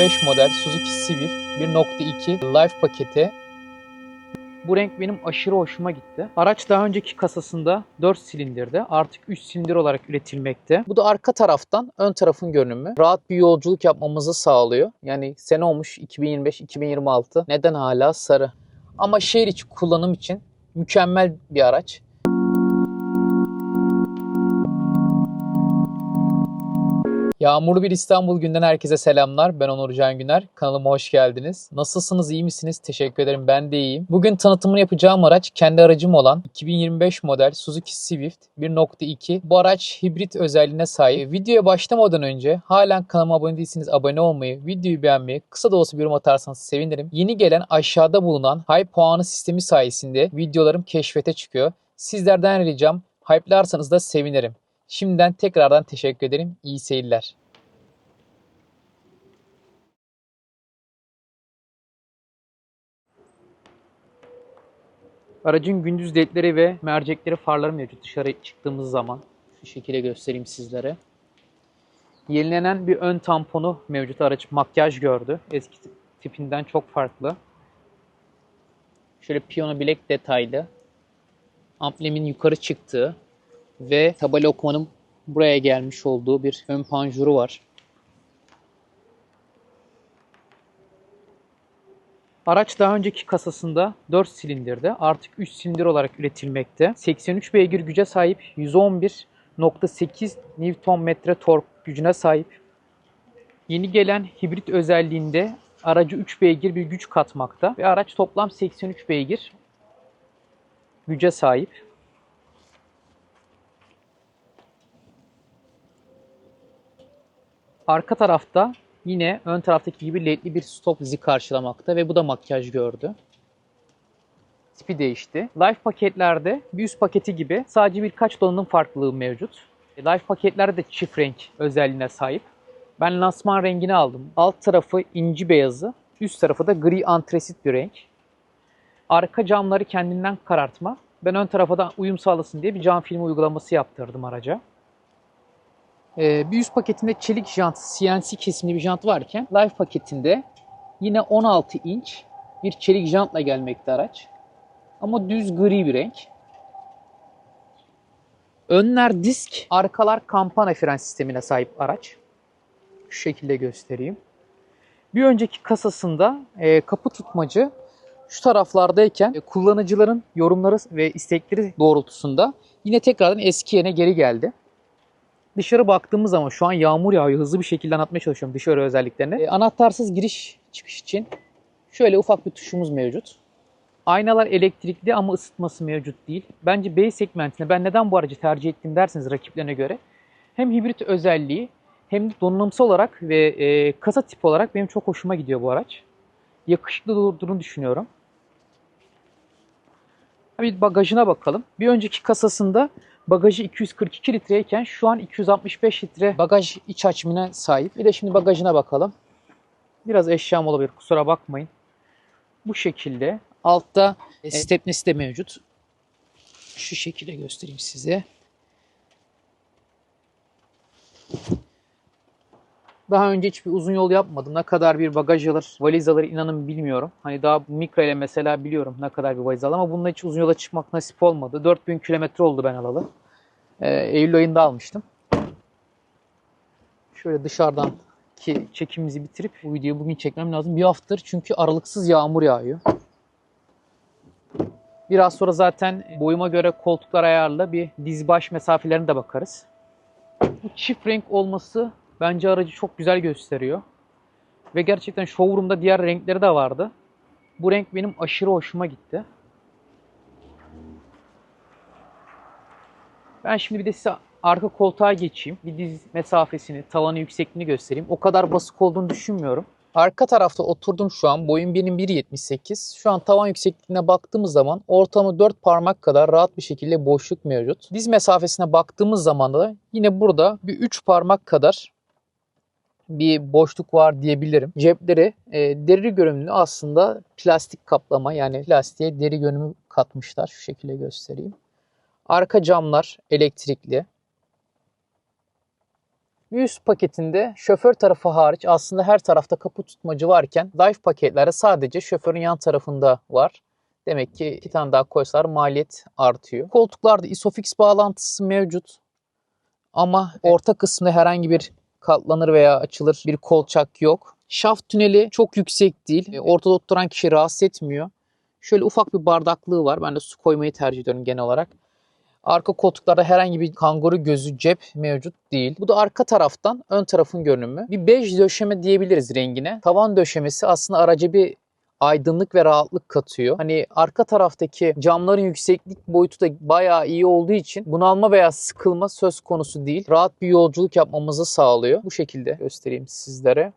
2025 model Suzuki Swift 1.2 Life paketi. Bu renk benim aşırı hoşuma gitti. Araç daha önceki kasasında 4 silindirde artık 3 silindir olarak üretilmekte. Bu da arka taraftan ön tarafın görünümü. Rahat bir yolculuk yapmamızı sağlıyor. Yani sene olmuş 2025-2026. Neden hala sarı? Ama şehir içi kullanım için mükemmel bir araç. Yağmurlu bir İstanbul günden herkese selamlar. Ben Onur Can Güner. Kanalıma hoş geldiniz. Nasılsınız, iyi misiniz? Teşekkür ederim. Ben de iyiyim. Bugün tanıtımını yapacağım araç kendi aracım olan 2025 model Suzuki Swift 1.2. Bu araç hibrit özelliğine sahip. Videoya başlamadan önce halen kanalıma abone değilseniz abone olmayı, videoyu beğenmeyi, kısa da olsa bir yorum atarsanız sevinirim. Yeni gelen aşağıda bulunan Hype puanı sistemi sayesinde videolarım keşfete çıkıyor. Sizlerden ricam hype'larsanız da sevinirim. Şimdiden tekrardan teşekkür ederim. İyi seyirler. Aracın gündüz ledleri ve mercekleri farları mevcut dışarı çıktığımız zaman. Şu şekilde göstereyim sizlere. Yenilenen bir ön tamponu mevcut. Araç makyaj gördü. Eski tipinden çok farklı. Şöyle piyano bilek detaylı. Amblemin yukarı çıktığı ve tabela okumanın buraya gelmiş olduğu bir ön panjuru var. Araç daha önceki kasasında 4 silindirde artık 3 silindir olarak üretilmekte. 83 beygir güce sahip 111.8 Nm tork gücüne sahip. Yeni gelen hibrit özelliğinde aracı 3 beygir bir güç katmakta ve araç toplam 83 beygir güce sahip. Arka tarafta yine ön taraftaki gibi ledli bir stop bizi karşılamakta ve bu da makyaj gördü. Tipi değişti. Life paketlerde bir üst paketi gibi sadece birkaç donanım farklılığı mevcut. Life paketlerde de çift renk özelliğine sahip. Ben lansman rengini aldım. Alt tarafı inci beyazı, üst tarafı da gri antresit bir renk. Arka camları kendinden karartma. Ben ön tarafa da uyum sağlasın diye bir cam filmi uygulaması yaptırdım araca. Ee, bir üst paketinde çelik jant, CNC kesimli bir jant varken Life paketinde yine 16 inç bir çelik jantla gelmekte araç. Ama düz gri bir renk. Önler disk, arkalar kampana fren sistemine sahip araç. Şu şekilde göstereyim. Bir önceki kasasında e, kapı tutmacı şu taraflardayken e, kullanıcıların yorumları ve istekleri doğrultusunda yine tekrardan eski yerine geri geldi. Dışarı baktığımız zaman şu an yağmur yağıyor. Hızlı bir şekilde anlatmaya çalışıyorum dışarı özelliklerini. E, anahtarsız giriş çıkış için şöyle ufak bir tuşumuz mevcut. Aynalar elektrikli ama ısıtması mevcut değil. Bence B segmentine ben neden bu aracı tercih ettim derseniz rakiplerine göre hem hibrit özelliği hem de donanımsal olarak ve e, kasa tipi olarak benim çok hoşuma gidiyor bu araç. Yakışıklı durduğunu düşünüyorum. Bir bagajına bakalım. Bir önceki kasasında bagajı 242 litreyken şu an 265 litre bagaj iç hacmine sahip. Bir de şimdi bagajına bakalım. Biraz eşyam olabilir kusura bakmayın. Bu şekilde. Altta e, stepnesi de mevcut. Şu şekilde göstereyim size. Daha önce hiçbir uzun yol yapmadım. Ne kadar bir bagaj alır, valiz alır inanın bilmiyorum. Hani daha mikro ile mesela biliyorum ne kadar bir valiz alır ama bununla hiç uzun yola çıkmak nasip olmadı. 4000 kilometre oldu ben alalı. Ee, Eylül ayında almıştım. Şöyle dışarıdan ki çekimimizi bitirip bu videoyu bugün çekmem lazım. Bir haftadır çünkü aralıksız yağmur yağıyor. Biraz sonra zaten boyuma göre koltuklar ayarlı bir diz baş mesafelerine de bakarız. Bu çift renk olması bence aracı çok güzel gösteriyor. Ve gerçekten showroom'da diğer renkleri de vardı. Bu renk benim aşırı hoşuma gitti. Ben şimdi bir de size arka koltuğa geçeyim. Bir diz mesafesini, tavanı yüksekliğini göstereyim. O kadar basık olduğunu düşünmüyorum. Arka tarafta oturdum şu an. Boyum benim 1.78. Şu an tavan yüksekliğine baktığımız zaman ortamı 4 parmak kadar rahat bir şekilde boşluk mevcut. Diz mesafesine baktığımız zaman da yine burada bir 3 parmak kadar bir boşluk var diyebilirim. Cepleri e, deri görünümlü aslında plastik kaplama yani plastiğe deri görünümü katmışlar. Şu şekilde göstereyim. Arka camlar elektrikli. Üst paketinde şoför tarafı hariç aslında her tarafta kapı tutmacı varken Life paketlerde sadece şoförün yan tarafında var. Demek ki iki tane daha koysalar maliyet artıyor. Koltuklarda Isofix bağlantısı mevcut. Ama orta kısmında herhangi bir katlanır veya açılır bir kolçak yok. Şaft tüneli çok yüksek değil. E, Ortada oturan kişi rahatsız etmiyor. Şöyle ufak bir bardaklığı var. Ben de su koymayı tercih ediyorum genel olarak. Arka koltuklarda herhangi bir kanguru gözü cep mevcut değil. Bu da arka taraftan ön tarafın görünümü. Bir bej döşeme diyebiliriz rengine. Tavan döşemesi aslında araca bir aydınlık ve rahatlık katıyor. Hani arka taraftaki camların yükseklik boyutu da bayağı iyi olduğu için bunalma veya sıkılma söz konusu değil. Rahat bir yolculuk yapmamızı sağlıyor. Bu şekilde göstereyim sizlere.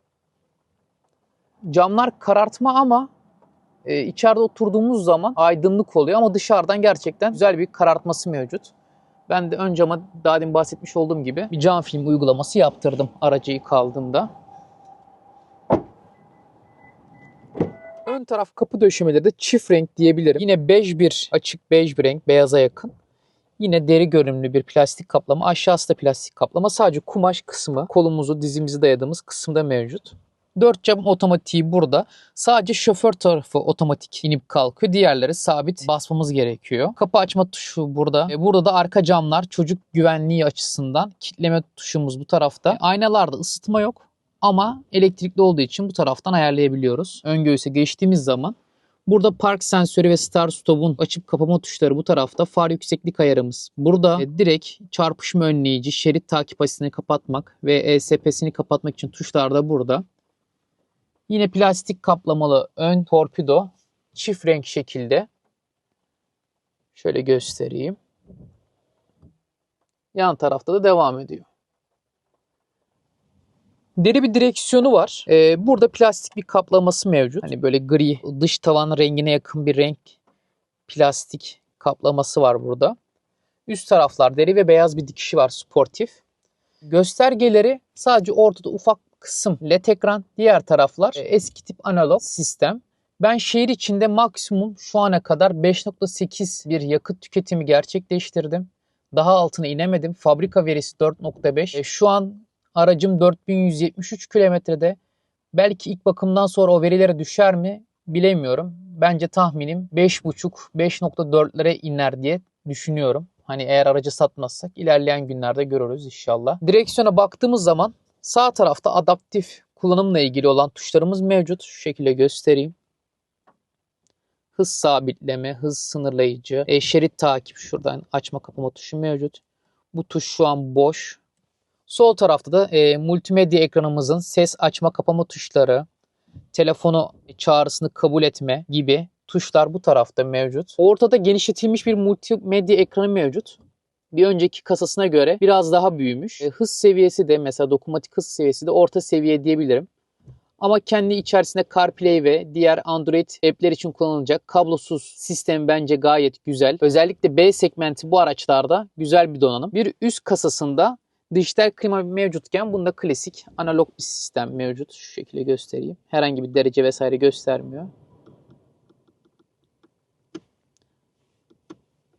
Camlar karartma ama e, içeride oturduğumuz zaman aydınlık oluyor ama dışarıdan gerçekten güzel bir karartması mevcut. Ben de ön cama daha demin bahsetmiş olduğum gibi bir cam film uygulaması yaptırdım aracı ilk Ön taraf kapı döşemeleri de çift renk diyebilirim. Yine bej bir açık bej bir renk beyaza yakın. Yine deri görünümlü bir plastik kaplama. Aşağısı da plastik kaplama. Sadece kumaş kısmı kolumuzu dizimizi dayadığımız kısımda mevcut. Dört cam otomatiği burada. Sadece şoför tarafı otomatik inip kalkıyor. Diğerleri sabit basmamız gerekiyor. Kapı açma tuşu burada. E, Burada da arka camlar çocuk güvenliği açısından kitleme tuşumuz bu tarafta. Aynalarda ısıtma yok. Ama elektrikli olduğu için bu taraftan ayarlayabiliyoruz. Ön göğüse geçtiğimiz zaman Burada park sensörü ve start stop'un açıp kapama tuşları bu tarafta. Far yükseklik ayarımız. Burada e, direkt çarpışma önleyici, şerit takip açısını kapatmak ve ESP'sini kapatmak için tuşlar da burada. Yine plastik kaplamalı ön torpido çift renk şekilde. Şöyle göstereyim. Yan tarafta da devam ediyor. Deri bir direksiyonu var. Ee, burada plastik bir kaplaması mevcut. Hani böyle gri, dış tavan rengine yakın bir renk plastik kaplaması var burada. Üst taraflar deri ve beyaz bir dikişi var sportif. Göstergeleri sadece ortada ufak kısım led ekran, diğer taraflar e, eski tip analog sistem. Ben şehir içinde maksimum şu ana kadar 5.8 bir yakıt tüketimi gerçekleştirdim. Daha altına inemedim. Fabrika verisi 4.5. E, şu an aracım 4173 kilometrede. Belki ilk bakımdan sonra o verilere düşer mi bilemiyorum. Bence tahminim 5.5-5.4'lere iner diye düşünüyorum. Hani eğer aracı satmazsak ilerleyen günlerde görürüz inşallah. Direksiyona baktığımız zaman sağ tarafta adaptif kullanımla ilgili olan tuşlarımız mevcut. Şu şekilde göstereyim. Hız sabitleme, hız sınırlayıcı, e, şerit takip şuradan açma kapama tuşu mevcut. Bu tuş şu an boş. Sol tarafta da e, multimedya ekranımızın ses açma kapama tuşları, telefonu çağrısını kabul etme gibi tuşlar bu tarafta mevcut. Ortada genişletilmiş bir multimedya ekranı mevcut. Bir önceki kasasına göre biraz daha büyümüş. E, hız seviyesi de mesela dokunmatik hız seviyesi de orta seviye diyebilirim. Ama kendi içerisinde CarPlay ve diğer Android app'ler için kullanılacak kablosuz sistem bence gayet güzel. Özellikle B segmenti bu araçlarda güzel bir donanım. Bir üst kasasında dijital klima mevcutken bunda klasik analog bir sistem mevcut. Şu şekilde göstereyim. Herhangi bir derece vesaire göstermiyor.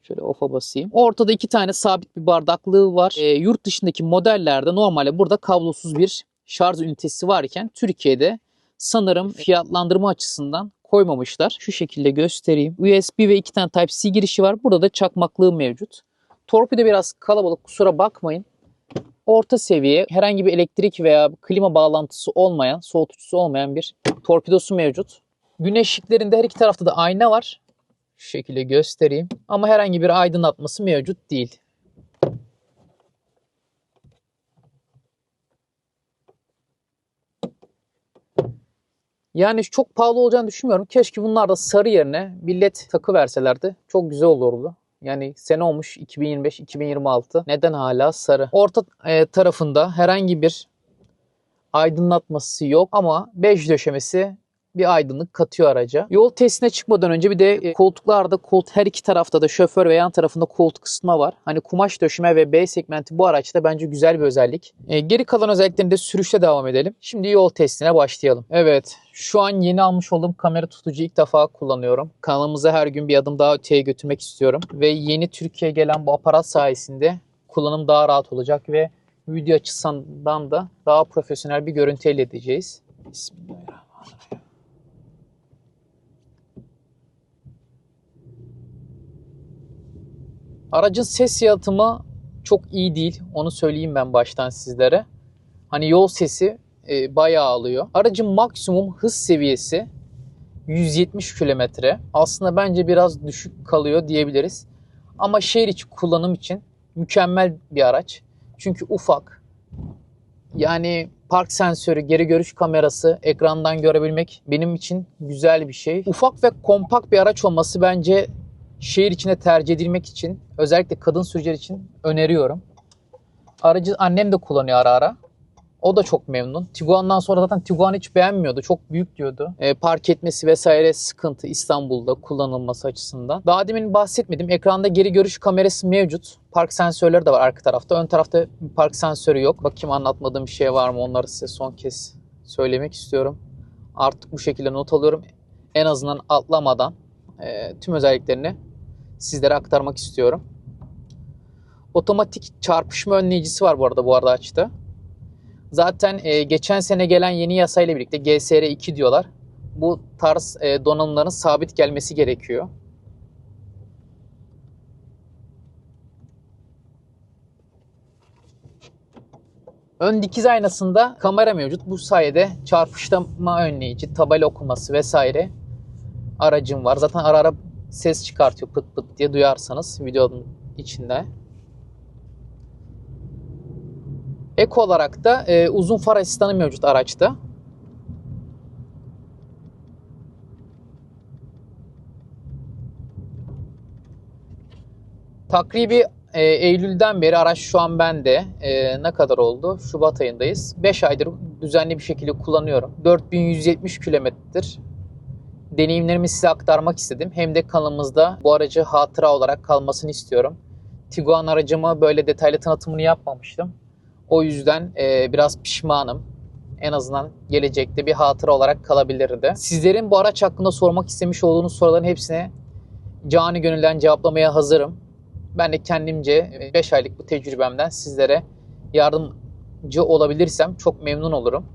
Şöyle off'a basayım. Ortada iki tane sabit bir bardaklığı var. E, yurt dışındaki modellerde normalde burada kablosuz bir şarj ünitesi varken Türkiye'de sanırım fiyatlandırma açısından koymamışlar. Şu şekilde göstereyim. USB ve iki tane Type-C girişi var. Burada da çakmaklığı mevcut. Torpido biraz kalabalık kusura bakmayın. Orta seviye herhangi bir elektrik veya klima bağlantısı olmayan, soğutucusu olmayan bir torpidosu mevcut. Güneş ışıklarında her iki tarafta da ayna var. Şu şekilde göstereyim. Ama herhangi bir aydınlatması mevcut değil. Yani çok pahalı olacağını düşünmüyorum. Keşke bunlar da sarı yerine bir led takı verselerdi. Çok güzel olurdu. Yani sene olmuş 2025-2026. Neden hala sarı? Orta e, tarafında herhangi bir aydınlatması yok ama bej döşemesi bir aydınlık katıyor araca. Yol testine çıkmadan önce bir de e, koltuklarda koltuk her iki tarafta da şoför ve yan tarafında koltuk ısıtma var. Hani kumaş döşeme ve B segmenti bu araçta bence güzel bir özellik. E, geri kalan özelliklerinde sürüşte devam edelim. Şimdi yol testine başlayalım. Evet şu an yeni almış olduğum kamera tutucu ilk defa kullanıyorum. Kanalımıza her gün bir adım daha öteye götürmek istiyorum. Ve yeni Türkiye'ye gelen bu aparat sayesinde kullanım daha rahat olacak ve video açısından da daha profesyonel bir görüntü elde edeceğiz. Bismillahirrahmanirrahim. Aracın ses yalıtımı çok iyi değil. Onu söyleyeyim ben baştan sizlere. Hani yol sesi e, bayağı alıyor. Aracın maksimum hız seviyesi 170 kilometre. Aslında bence biraz düşük kalıyor diyebiliriz. Ama şehir içi kullanım için mükemmel bir araç. Çünkü ufak. Yani park sensörü, geri görüş kamerası, ekrandan görebilmek benim için güzel bir şey. Ufak ve kompakt bir araç olması bence şehir içinde tercih edilmek için özellikle kadın sürücüler için öneriyorum. Aracı annem de kullanıyor ara ara. O da çok memnun. Tiguan'dan sonra zaten Tiguan'ı hiç beğenmiyordu. Çok büyük diyordu. E, park etmesi vesaire sıkıntı İstanbul'da kullanılması açısından. Daha demin bahsetmedim. Ekranda geri görüş kamerası mevcut. Park sensörleri de var arka tarafta. Ön tarafta park sensörü yok. Bakayım anlatmadığım bir şey var mı? Onları size son kez söylemek istiyorum. Artık bu şekilde not alıyorum. En azından atlamadan e, tüm özelliklerini sizlere aktarmak istiyorum. Otomatik çarpışma önleyicisi var bu arada bu arada açtı. Zaten e, geçen sene gelen yeni yasayla birlikte GSR 2 diyorlar. Bu tarz e, donanımların sabit gelmesi gerekiyor. Ön dikiz aynasında kamera mevcut. Bu sayede çarpışma önleyici, tabela okuması vesaire aracım var. Zaten ara ara ses çıkartıyor pıt pıt diye duyarsanız videonun içinde. Ek olarak da e, uzun far asistanı mevcut araçta. Takribi e, Eylül'den beri araç şu an bende. E, ne kadar oldu? Şubat ayındayız. 5 aydır düzenli bir şekilde kullanıyorum. 4170 kilometredir. Deneyimlerimi size aktarmak istedim. Hem de kanalımızda bu aracı hatıra olarak kalmasını istiyorum. Tiguan aracımı böyle detaylı tanıtımını yapmamıştım. O yüzden e, biraz pişmanım. En azından gelecekte bir hatıra olarak kalabilirdi. Sizlerin bu araç hakkında sormak istemiş olduğunuz soruların hepsine cani gönülden cevaplamaya hazırım. Ben de kendimce 5 aylık bu tecrübemden sizlere yardımcı olabilirsem çok memnun olurum.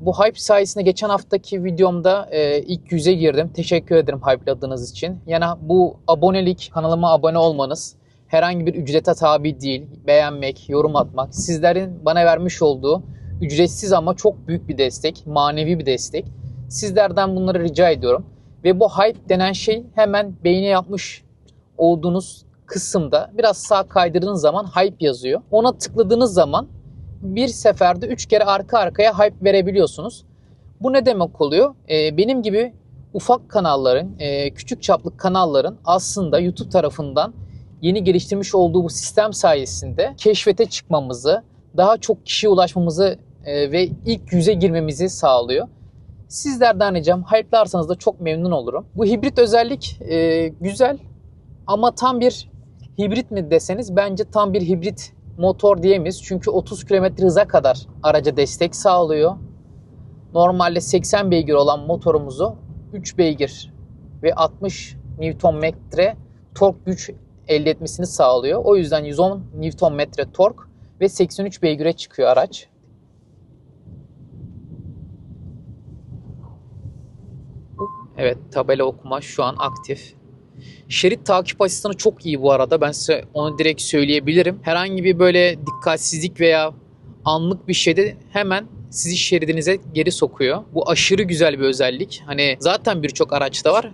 Bu hype sayesinde geçen haftaki videomda e, ilk yüze girdim. Teşekkür ederim hype'ladığınız için. Yani bu abonelik, kanalıma abone olmanız herhangi bir ücrete tabi değil. Beğenmek, yorum atmak, sizlerin bana vermiş olduğu ücretsiz ama çok büyük bir destek, manevi bir destek. Sizlerden bunları rica ediyorum. Ve bu hype denen şey hemen beğeni yapmış olduğunuz kısımda biraz sağ kaydırdığınız zaman hype yazıyor. Ona tıkladığınız zaman bir seferde 3 kere arka arkaya hype verebiliyorsunuz. Bu ne demek oluyor? Ee, benim gibi ufak kanalların, e, küçük çaplı kanalların aslında YouTube tarafından yeni geliştirmiş olduğu bu sistem sayesinde keşfete çıkmamızı, daha çok kişiye ulaşmamızı e, ve ilk yüze girmemizi sağlıyor. Sizlerden ricam hype'larsanız da çok memnun olurum. Bu hibrit özellik e, güzel ama tam bir hibrit mi deseniz bence tam bir hibrit motor diyemeyiz. Çünkü 30 km hıza kadar araca destek sağlıyor. Normalde 80 beygir olan motorumuzu 3 beygir ve 60 Nm tork güç elde etmesini sağlıyor. O yüzden 110 Nm tork ve 83 beygire çıkıyor araç. Evet tabela okuma şu an aktif. Şerit takip asistanı çok iyi bu arada. Ben size onu direkt söyleyebilirim. Herhangi bir böyle dikkatsizlik veya anlık bir şeyde hemen sizi şeridinize geri sokuyor. Bu aşırı güzel bir özellik. Hani zaten birçok araçta var.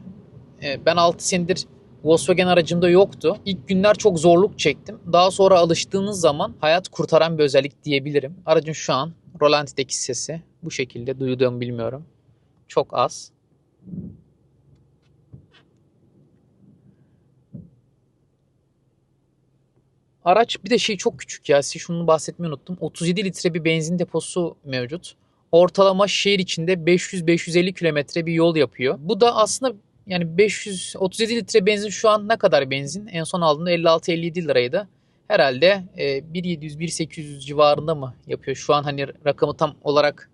Ee, ben 6 senedir Volkswagen aracımda yoktu. İlk günler çok zorluk çektim. Daha sonra alıştığınız zaman hayat kurtaran bir özellik diyebilirim. Aracın şu an rolantideki sesi bu şekilde duyduğumu bilmiyorum. Çok az. Araç bir de şey çok küçük ya. Size şunu bahsetmeyi unuttum. 37 litre bir benzin deposu mevcut. Ortalama şehir içinde 500-550 kilometre bir yol yapıyor. Bu da aslında yani 537 litre benzin şu an ne kadar benzin? En son aldığımda 56-57 liraydı. Herhalde 1.700-1.800 civarında mı yapıyor? Şu an hani rakamı tam olarak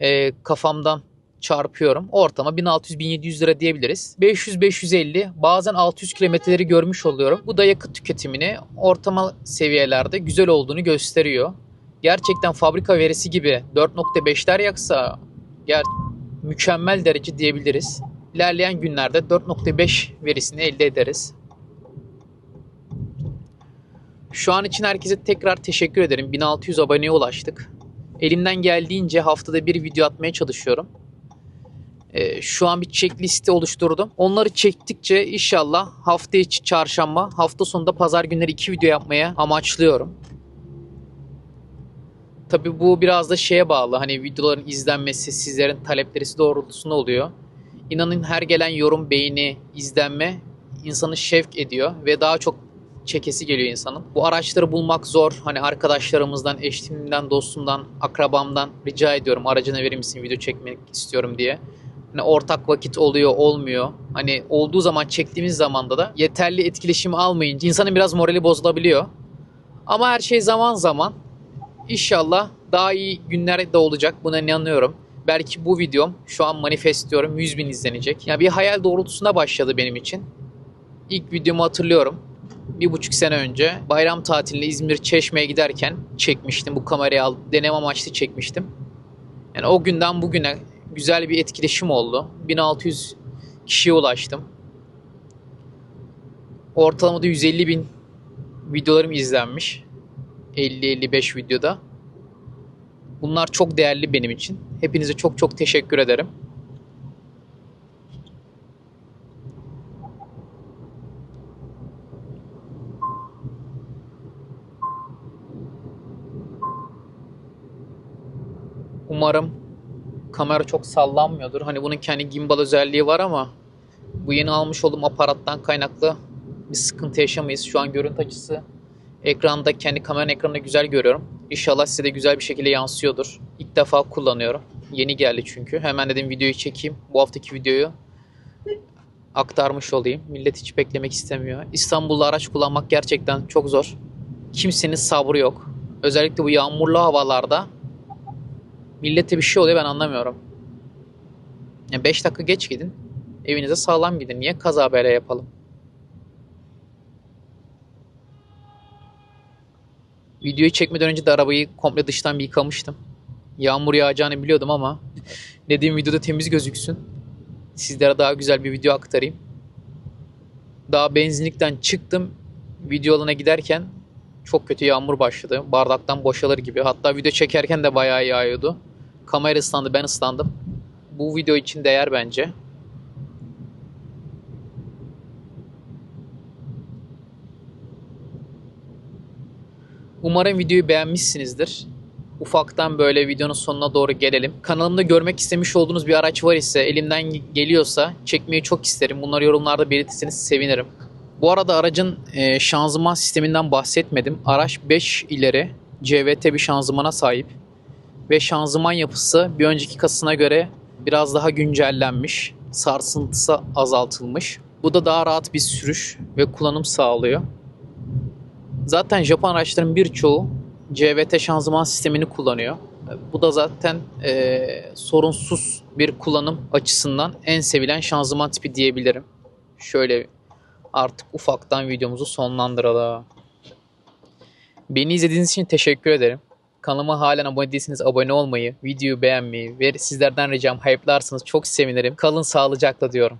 e, kafamdan çarpıyorum. Ortama 1600-1700 lira diyebiliriz. 500-550 bazen 600 kilometreleri görmüş oluyorum. Bu da yakıt tüketimini ortama seviyelerde güzel olduğunu gösteriyor. Gerçekten fabrika verisi gibi 4.5'ler yaksa ger mükemmel derece diyebiliriz. İlerleyen günlerde 4.5 verisini elde ederiz. Şu an için herkese tekrar teşekkür ederim. 1600 aboneye ulaştık. Elimden geldiğince haftada bir video atmaya çalışıyorum. Ee, şu an bir checkliste oluşturdum. Onları çektikçe inşallah hafta içi çarşamba, hafta sonunda pazar günleri iki video yapmaya amaçlıyorum. Tabi bu biraz da şeye bağlı. Hani videoların izlenmesi, sizlerin talepleri doğrultusunda oluyor. İnanın her gelen yorum, beğeni, izlenme insanı şevk ediyor ve daha çok çekesi geliyor insanın. Bu araçları bulmak zor. Hani arkadaşlarımızdan, eşimden, dostumdan, akrabamdan rica ediyorum aracına verir misin video çekmek istiyorum diye. Hani ortak vakit oluyor, olmuyor. Hani olduğu zaman çektiğimiz zamanda da yeterli etkileşimi almayınca insanın biraz morali bozulabiliyor. Ama her şey zaman zaman İnşallah daha iyi günler de olacak. Buna inanıyorum. Belki bu videom şu an manifest diyorum 100 bin izlenecek. Yani bir hayal doğrultusunda başladı benim için. İlk videomu hatırlıyorum. Bir buçuk sene önce bayram tatiline İzmir Çeşme'ye giderken çekmiştim. Bu kamerayı al, deneme amaçlı çekmiştim. Yani o günden bugüne güzel bir etkileşim oldu. 1600 kişiye ulaştım. Ortalamada 150 bin videolarım izlenmiş. 50-55 videoda. Bunlar çok değerli benim için. Hepinize çok çok teşekkür ederim. Umarım kamera çok sallanmıyordur. Hani bunun kendi gimbal özelliği var ama bu yeni almış olduğum aparattan kaynaklı bir sıkıntı yaşamayız. Şu an görüntü açısı ekranda kendi kameranın ekranında güzel görüyorum. İnşallah size de güzel bir şekilde yansıyordur. İlk defa kullanıyorum. Yeni geldi çünkü. Hemen dedim videoyu çekeyim. Bu haftaki videoyu aktarmış olayım. Millet hiç beklemek istemiyor. İstanbul'da araç kullanmak gerçekten çok zor. Kimsenin sabrı yok. Özellikle bu yağmurlu havalarda millete bir şey oluyor ben anlamıyorum. 5 yani beş dakika geç gidin. Evinize sağlam gidin. Niye kaza bela yapalım? Videoyu çekmeden önce de arabayı komple dıştan bir yıkamıştım. Yağmur yağacağını biliyordum ama dediğim videoda temiz gözüksün. Sizlere daha güzel bir video aktarayım. Daha benzinlikten çıktım. Video alana giderken çok kötü yağmur başladı. Bardaktan boşalır gibi. Hatta video çekerken de bayağı yağıyordu. Kamera ıslandı, ben ıslandım. Bu video için değer bence. Umarım videoyu beğenmişsinizdir. Ufaktan böyle videonun sonuna doğru gelelim. Kanalımda görmek istemiş olduğunuz bir araç var ise elimden geliyorsa çekmeyi çok isterim. Bunları yorumlarda belirtirseniz sevinirim. Bu arada aracın e, şanzıman sisteminden bahsetmedim. Araç 5 ileri CVT bir şanzımana sahip. Ve şanzıman yapısı bir önceki kasına göre biraz daha güncellenmiş. Sarsıntısı azaltılmış. Bu da daha rahat bir sürüş ve kullanım sağlıyor. Zaten Japon araçların birçoğu CVT şanzıman sistemini kullanıyor. Bu da zaten e, sorunsuz bir kullanım açısından en sevilen şanzıman tipi diyebilirim. Şöyle artık ufaktan videomuzu sonlandıralım. Beni izlediğiniz için teşekkür ederim. Kanalıma halen abone değilseniz abone olmayı, videoyu beğenmeyi ve sizlerden ricam hype'larsanız çok sevinirim. Kalın sağlıcakla diyorum.